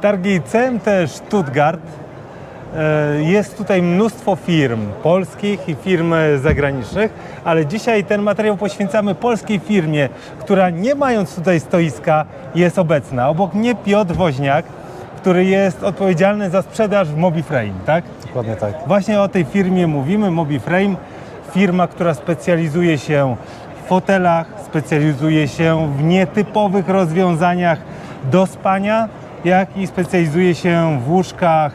Targi CMT Stuttgart. E, Jest tutaj mnóstwo firm polskich i firm zagranicznych, ale dzisiaj ten materiał poświęcamy polskiej firmie, która nie mając tutaj stoiska jest obecna. Obok mnie Piotr Woźniak, który jest odpowiedzialny za sprzedaż w MobiFrame, tak? Dokładnie tak. Właśnie o tej firmie mówimy, MobiFrame. Firma, która specjalizuje się w fotelach, specjalizuje się w nietypowych rozwiązaniach do spania, jak i specjalizuje się w łóżkach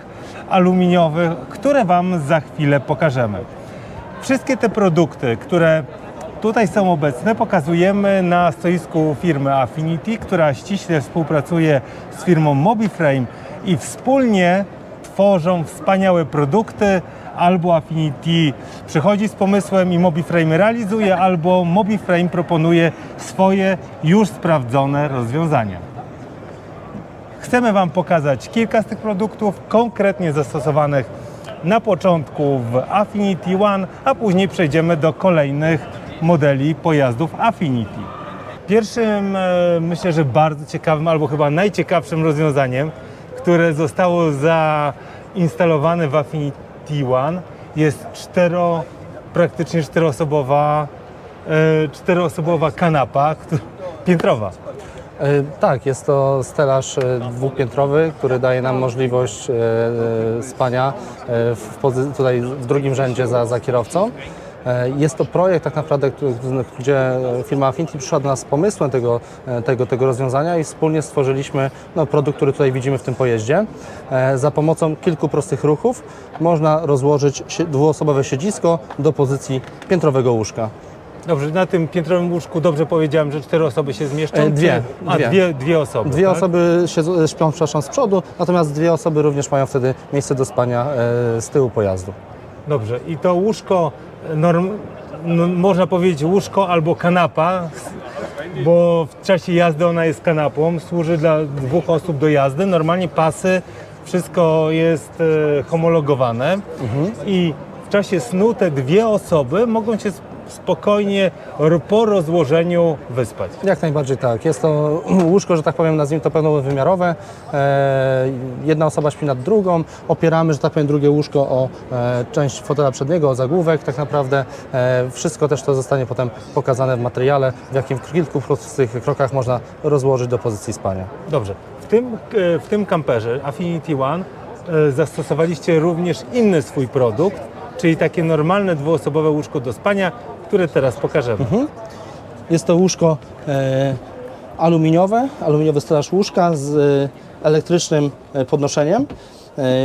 aluminiowych, które Wam za chwilę pokażemy. Wszystkie te produkty, które tutaj są obecne, pokazujemy na stoisku firmy Affinity, która ściśle współpracuje z firmą MobiFrame i wspólnie tworzą wspaniałe produkty. Albo Affinity przychodzi z pomysłem i MobiFrame realizuje, albo MobiFrame proponuje swoje już sprawdzone rozwiązania. Chcemy Wam pokazać kilka z tych produktów konkretnie zastosowanych na początku w Affinity One, a później przejdziemy do kolejnych modeli pojazdów Affinity. Pierwszym, e, myślę, że bardzo ciekawym, albo chyba najciekawszym rozwiązaniem, które zostało zainstalowane w Affinity One jest cztero, praktycznie czteroosobowa, e, czteroosobowa kanapa, piętrowa. E, Tak, jest to stelaż e, dwupiętrowy, który daje nam możliwość e, spania w tutaj w drugim rzędzie za, za kierowcą. Jest to projekt tak naprawdę, gdzie firma Affinity przyszła do nas z pomysłem tego, tego, tego rozwiązania i wspólnie stworzyliśmy no, produkt, który tutaj widzimy w tym pojeździe. Za pomocą kilku prostych ruchów można rozłożyć dwuosobowe siedzisko do pozycji piętrowego łóżka. Dobrze, na tym piętrowym łóżku dobrze powiedziałem, że cztery osoby się zmieszczą? E, dwie, Czy... A, dwie. dwie, dwie osoby. Dwie tak? osoby się śpią przepraszam, z przodu, natomiast dwie osoby również mają wtedy miejsce do spania e, z tyłu pojazdu. Dobrze, i to łóżko, norm... no, można powiedzieć łóżko albo kanapa, bo w czasie jazdy ona jest kanapą, służy dla dwóch osób do jazdy. Normalnie pasy, wszystko jest e, homologowane Mhm. i w czasie snu te dwie osoby mogą się spokojnie po rozłożeniu wyspać. Jak najbardziej tak. Jest to łóżko, że tak powiem, nazwijmy to pełnowymiarowe. E, jedna osoba śpi nad drugą. Opieramy, że tak powiem, drugie łóżko o e, część fotela przedniego, o zagłówek. Tak naprawdę e, wszystko też to zostanie potem pokazane w materiale, w jakim w kilku prostych krokach można rozłożyć do pozycji spania. Dobrze. W tym, e, w tym kamperze Affinity One e, zastosowaliście również inny swój produkt, czyli takie normalne dwuosobowe łóżko do spania, które teraz pokażemy. Jest to łóżko e, aluminiowe, aluminiowy stelaż łóżka z e, elektrycznym e, podnoszeniem,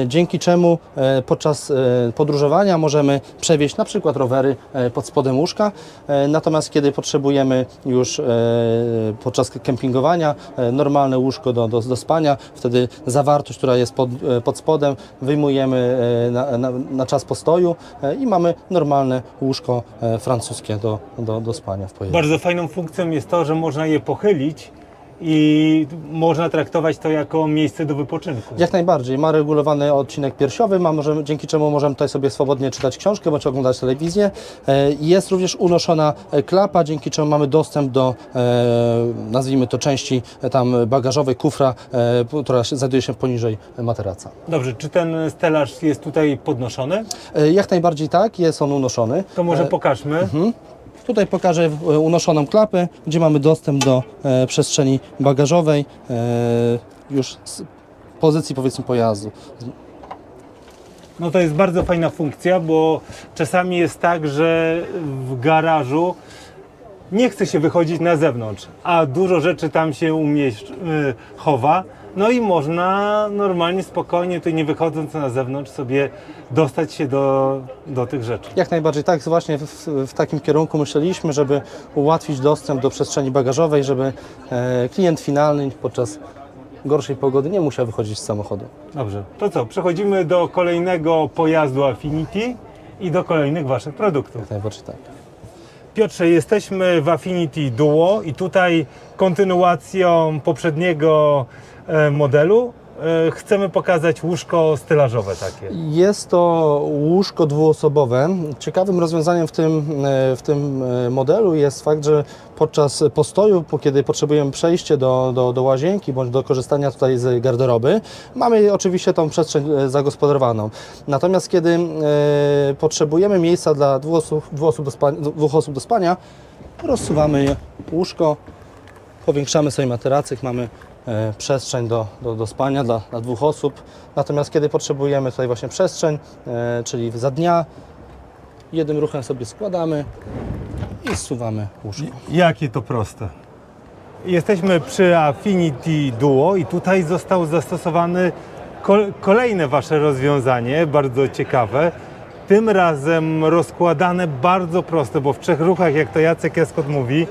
dzięki czemu e, podczas e, podróżowania możemy przewieźć na przykład rowery e, pod spodem łóżka, e, natomiast kiedy potrzebujemy już e, podczas kempingowania e, normalne łóżko do, do, do spania, wtedy zawartość, która jest pod, e, pod spodem wyjmujemy e, na, na, na czas postoju e, i mamy normalne łóżko e, francuskie do, do, do spania w pojeździe. Bardzo fajną funkcją jest to, że można je pochylić i można traktować to jako miejsce do wypoczynku. Jak najbardziej. Ma regulowany odcinek piersiowy, ma, możemy, dzięki czemu możemy tutaj sobie swobodnie czytać książkę bądź oglądać telewizję. E, Jest również unoszona e, klapa, dzięki czemu mamy dostęp do, e, nazwijmy to, części tam bagażowej, kufra, która znajduje się poniżej materaca. Dobrze, czy ten stelaż jest tutaj podnoszony? Jak najbardziej tak, jest on unoszony. To może pokażmy. Tutaj pokażę e, unoszoną klapę, gdzie mamy dostęp do e, przestrzeni bagażowej e, już z pozycji powiedzmy pojazdu. No to jest bardzo fajna funkcja, bo czasami jest tak, że w garażu nie chce się wychodzić na zewnątrz, a dużo rzeczy tam się umieść, chowa. No i można normalnie, spokojnie, tu nie wychodząc na zewnątrz, sobie dostać się do, do tych rzeczy. Jak najbardziej tak, właśnie w, w takim kierunku myśleliśmy, żeby ułatwić dostęp do przestrzeni bagażowej, żeby e, klient finalny podczas gorszej pogody nie musiał wychodzić z samochodu. Dobrze, to co? Przechodzimy do kolejnego pojazdu Affinity i do kolejnych Waszych produktów. Jak najbardziej tak. Piotrze, jesteśmy w Affinity Duo i tutaj kontynuacją poprzedniego e, modelu chcemy pokazać łóżko stelażowe takie. Jest to łóżko dwuosobowe. Ciekawym rozwiązaniem w tym, e, w tym e, modelu jest fakt, że podczas postoju, po kiedy potrzebujemy przejście do, do, do łazienki bądź do korzystania tutaj z garderoby, mamy oczywiście tą przestrzeń e, zagospodarowaną. Natomiast kiedy e, potrzebujemy miejsca dla dwóch osób, dwóch osób, do, spania, dwóch osób do spania, rozsuwamy łóżko, powiększamy sobie materacyk, mamy e, przestrzeń do, do, do spania dla, dla dwóch osób. Natomiast kiedy potrzebujemy tutaj właśnie przestrzeń, e, czyli za dnia, jednym ruchem sobie składamy i zsuwamy łóżko. Jakie to proste. Jesteśmy przy Affinity Duo i tutaj został zastosowany kol- kolejne Wasze rozwiązanie, bardzo ciekawe. Tym razem rozkładane bardzo proste, bo w trzech ruchach, jak to Jacek Jaskot mówi,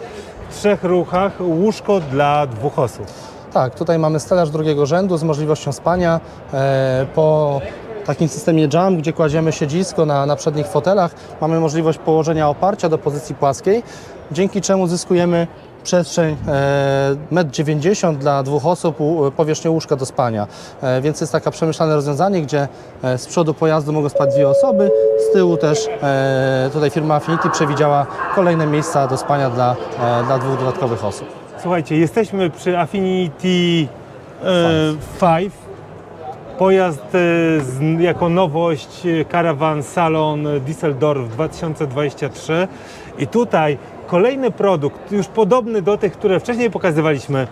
w trzech ruchach łóżko dla dwóch osób. Tak, tutaj mamy stelaż drugiego rzędu z możliwością spania e, po takim systemie jump, gdzie kładziemy siedzisko na, na przednich fotelach. Mamy możliwość położenia oparcia do pozycji płaskiej, dzięki czemu zyskujemy przestrzeń e, 1,90 m dla dwóch osób, powierzchnię łóżka do spania. E, więc jest takie przemyślane rozwiązanie, gdzie e, z przodu pojazdu mogą spać dwie osoby, z tyłu też e, tutaj firma Affinity przewidziała kolejne miejsca do spania dla, e, dla dwóch dodatkowych osób. Słuchajcie, jesteśmy przy Affinity e, 5. Pojazd e, z, jako nowość e, Caravan Salon Düsseldorf 2023 i tutaj kolejny produkt, już podobny do tych, które wcześniej pokazywaliśmy,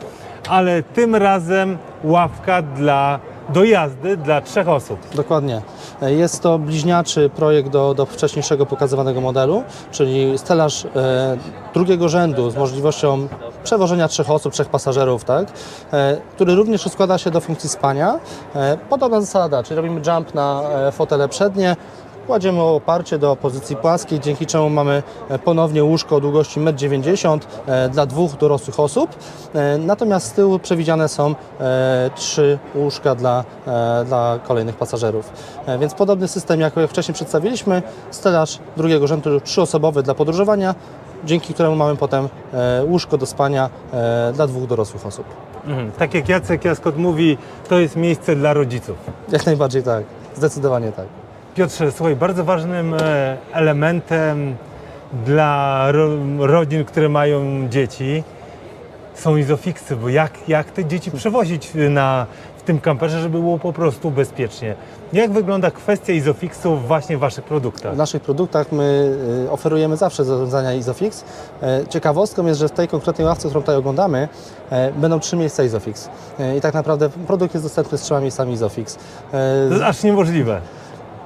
ale tym razem ławka dla do jazdy dla trzech osób. Dokładnie. Jest to bliźniaczy projekt do, do wcześniejszego pokazywanego modelu, czyli stelaż e, drugiego rzędu z możliwością przewożenia trzech osób, trzech pasażerów, tak? E, który również składa się do funkcji spania. E, podobna zasada, czyli robimy jump na e, fotele przednie, Kładziemy oparcie do pozycji płaskiej, dzięki czemu mamy e, ponownie łóżko o długości 1,90 m e, dla dwóch dorosłych osób. E, Natomiast z tyłu przewidziane są trzy łóżka dla, dla kolejnych pasażerów. Więc podobny system, jak wcześniej przedstawiliśmy, stelaż drugiego rzędu trzyosobowy dla podróżowania, dzięki któremu mamy potem łóżko do spania dla dwóch dorosłych osób. Mhm. Tak jak Jacek Jaskot mówi, to jest miejsce dla rodziców. Jak najbardziej tak, zdecydowanie tak. Piotrze, słuchaj, bardzo ważnym e, elementem dla ro, rodzin, które mają dzieci są izofiksy, bo jak, jak te dzieci przewozić na, w tym kamperze, żeby było po prostu bezpiecznie. Jak wygląda kwestia izofiksów właśnie w Waszych produktach? W naszych produktach my y, oferujemy zawsze rozwiązania Isofix. E, Ciekawostką jest, że w tej konkretnej ławce, którą tutaj oglądamy, e, będą trzy miejsca Isofix. E, I tak naprawdę produkt jest dostępny z trzema miejscami Isofix. E, To jest aż niemożliwe.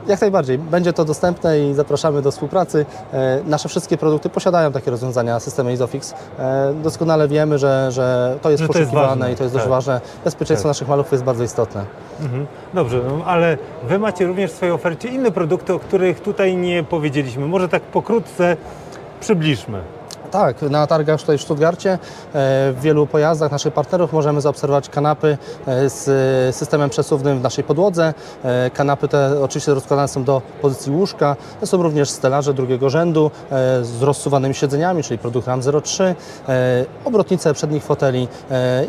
Jak najbardziej, będzie to dostępne i zapraszamy do współpracy. E, Nasze wszystkie produkty posiadają takie rozwiązania, systemy Isofix. E, Doskonale wiemy, że, że to jest Że to jest poszukiwane ważne, i to jest dość tak. ważne. Bezpieczeństwo Tak. naszych maluchów jest bardzo istotne. Mhm. Dobrze, no, ale Wy macie również w swojej ofercie inne produkty, o których tutaj nie powiedzieliśmy. Może tak pokrótce przybliżmy. Tak, na targach tutaj w Stuttgarcie e, w wielu pojazdach naszych partnerów możemy zaobserwować kanapy e, z systemem przesuwnym w naszej podłodze. E, Kanapy te oczywiście rozkładane są do pozycji łóżka. To są również stelaże drugiego rzędu z rozsuwanymi siedzeniami, czyli produkt RAM 03, e, obrotnice przednich foteli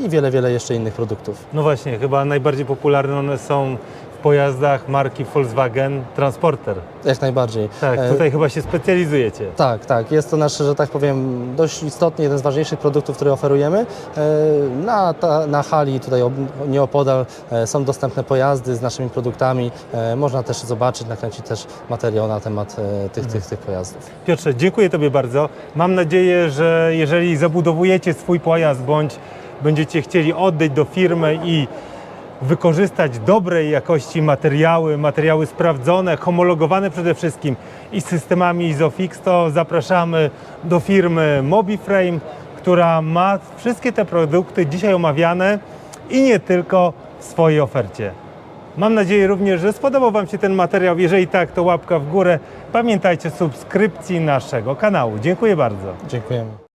i wiele, wiele jeszcze innych produktów. No właśnie, chyba najbardziej popularne one są pojazdach marki Volkswagen Transporter. Jak najbardziej. Tak, E, tutaj chyba się specjalizujecie. Tak, tak. Jest to nasz, że tak powiem, dość istotny, jeden z ważniejszych produktów, który oferujemy. E, Na, ta, na hali tutaj nieopodal e, są dostępne pojazdy z naszymi produktami. Można też zobaczyć, nakręcić też materiał na temat tych, tych, tych pojazdów. Piotrze, dziękuję Tobie bardzo. Mam nadzieję, że jeżeli zabudowujecie swój pojazd bądź będziecie chcieli oddać do firmy i wykorzystać dobrej jakości materiały, materiały sprawdzone, homologowane przede wszystkim i systemami Isofix, to zapraszamy do firmy Mobiframe, która ma wszystkie te produkty dzisiaj omawiane i nie tylko w swojej ofercie. Mam nadzieję również, że spodobał Wam się ten materiał. Jeżeli tak, to łapka w górę. Pamiętajcie subskrypcji naszego kanału. Dziękuję bardzo. Dziękujemy.